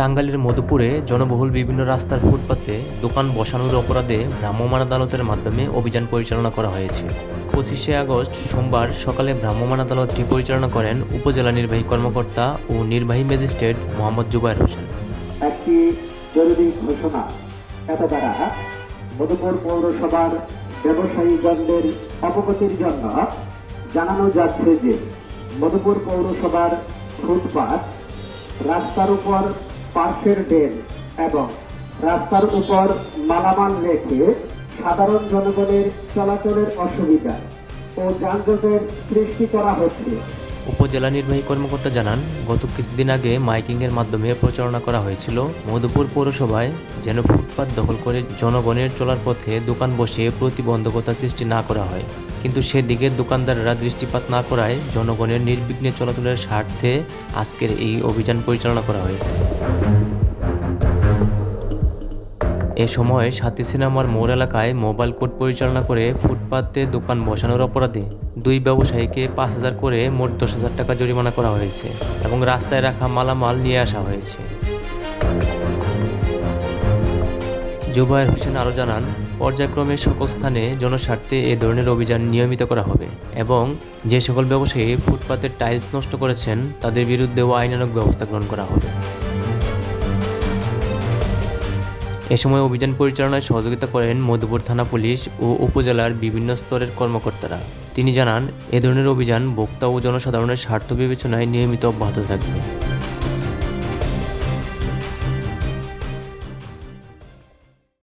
টাঙ্গাইলের মধুপুরে জনবহুল বিভিন্ন রাস্তার ফুটপাতে দোকান বসানোর অপরাধে ভ্রাম্যমাণ আদালতের মাধ্যমে অভিযান পরিচালনা করা হয়েছে। পঁচিশে আগস্ট সোমবার সকালে ভ্রাম্যমাণ আদালতটি পরিচালনা করেন উপজেলা নির্বাহী কর্মকর্তা ও নির্বাহী ম্যাজিস্ট্রেট মোহাম্মদ জুবাইর হোসেন। একটি জরুরি ঘোষণা মধুপুর পৌরসভার ব্যবসায়ীগণদের অবগতির জন্য জানানো যাচ্ছে যে মধুপুর পৌরসভার ফুটপাত রাস্তার উপর পার্শ্বের ডেল এবং রাস্তার উপর মালামাল রেখে সাধারণ জনগণের চলাচলের অসুবিধা ও যানজটের সৃষ্টি করা হচ্ছে। উপজেলা নির্বাহী কর্মকর্তা জানান, গত কিছুদিন আগে মাইকিংয়ের মাধ্যমে প্রচারণা করা হয়েছিল, মধুপুর পৌরসভায় যেন ফুটপাত দখল করে জনগণের চলার পথে দোকান বসিয়ে প্রতিবন্ধকতা সৃষ্টি না করা হয়। কিন্তু সেদিকে দোকানদাররা দৃষ্টিপাত না করায় জনগণের নির্বিঘ্নে চলাচলের স্বার্থে আজকের এই অভিযান পরিচালনা করা হয়েছে। এ সময় সাথী সিনেমার মোড় এলাকায় মোবাইল কোর্ট পরিচালনা করে ফুটপাতে দোকান বসানোর অপরাধে দুই ব্যবসায়ীকে পাঁচ হাজার করে মোট দশ হাজার টাকা জরিমানা করা হয়েছে এবং রাস্তায় রাখা মালামাল নিয়ে আসা হয়েছে। জুবায়ের হোসেন আরও জানান, পর্যায়ক্রমে সকল স্থানে জনস্বার্থে এ ধরনের অভিযান নিয়মিত করা হবে এবং যে সকল ব্যবসায়ী ফুটপাতের টাইলস নষ্ট করেছেন তাদের বিরুদ্ধেও আইনানুগ ব্যবস্থা গ্রহণ করা হবে। এ সময় অভিযান পরিচালনায় সহযোগিতা করেন মধুপুর থানা পুলিশ ও উপজেলার বিভিন্ন স্তরের কর্মকর্তারা। তিনি জানান, এ ধরনের অভিযান ভোক্তা ও জনসাধারণের স্বার্থ বিবেচনায় নিয়মিত অব্যাহত থাকবে।